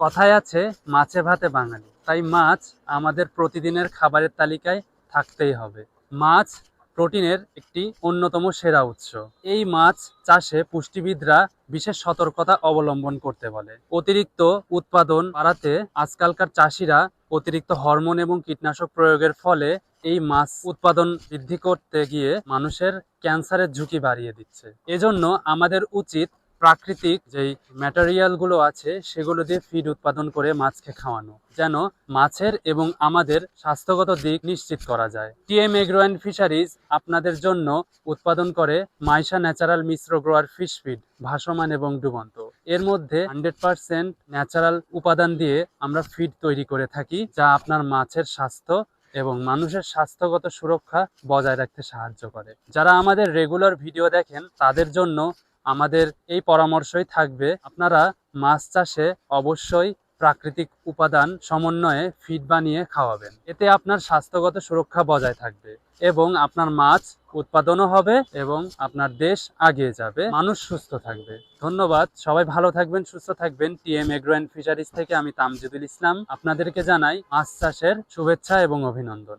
কথায় আছে, মাছে ভাতে বাঙালি। তাই মাছ আমাদের প্রতিদিনের খাবারের তালিকায় থাকতেই হবে। মাছ প্রোটিনের একটি অন্যতম সেরা উৎস। এই মাছ চাষে পুষ্টিবিদরা বিশেষ সতর্কতা অবলম্বন করতে বলে। অতিরিক্ত উৎপাদন বাড়াতে আজকালকার চাষিরা অতিরিক্ত হরমোন এবং কীটনাশক প্রয়োগের ফলে এই মাছ উৎপাদন বৃদ্ধি করতে গিয়ে মানুষের ক্যান্সারের ঝুঁকি বাড়িয়ে দিচ্ছে। এজন্য আমাদের উচিত প্রাকৃতিক যেই ম্যাটেরিয়ালগুলো আছে, সেগুলো দিয়ে ফিড উৎপাদন করে মাছকে খাওয়ানো, যেন মাছের এবং আমাদের স্বাস্থ্যগত দিক নিশ্চিত করা যায়। টিএম এগ্রো অ্যান্ড ফিশারিজ আপনাদের জন্য উৎপাদন করে মাইশা ন্যাচারাল মিশ্র গ্রোয়ার ফিশ ফিড ভাসমান এবং ডুবন্ত। এর মধ্যে হান্ড্রেড পার্সেন্ট ন্যাচারাল উপাদান দিয়ে আমরা ফিড তৈরি করে থাকি, যা আপনার মাছের স্বাস্থ্য এবং মানুষের স্বাস্থ্যগত সুরক্ষা বজায় রাখতে সাহায্য করে। যারা আমাদের রেগুলার ভিডিও দেখেন, তাদের জন্য আমাদের এই পরামর্শই থাকবে। আপনারা মাছ চাষে অবশ্যই প্রাকৃতিক উপাদান সমন্বয়ে ফিড বানিয়ে খাওয়াবেন। এতে আপনার স্বাস্থ্যগত সুরক্ষা বজায় থাকবে এবং আপনার মাছ উৎপাদনও হবে এবং আপনার দেশ আগিয়ে যাবে। মানুষ সুস্থ থাকবে। ধন্যবাদ। সবাই ভালো থাকবেন, সুস্থ থাকবেন। টিএম এগ্রো অ্যান্ড ফিশারিজ থেকে আমি তামজিদুল ইসলাম। আপনাদেরকে জানাই মাছ চাষের শুভেচ্ছা এবং অভিনন্দন।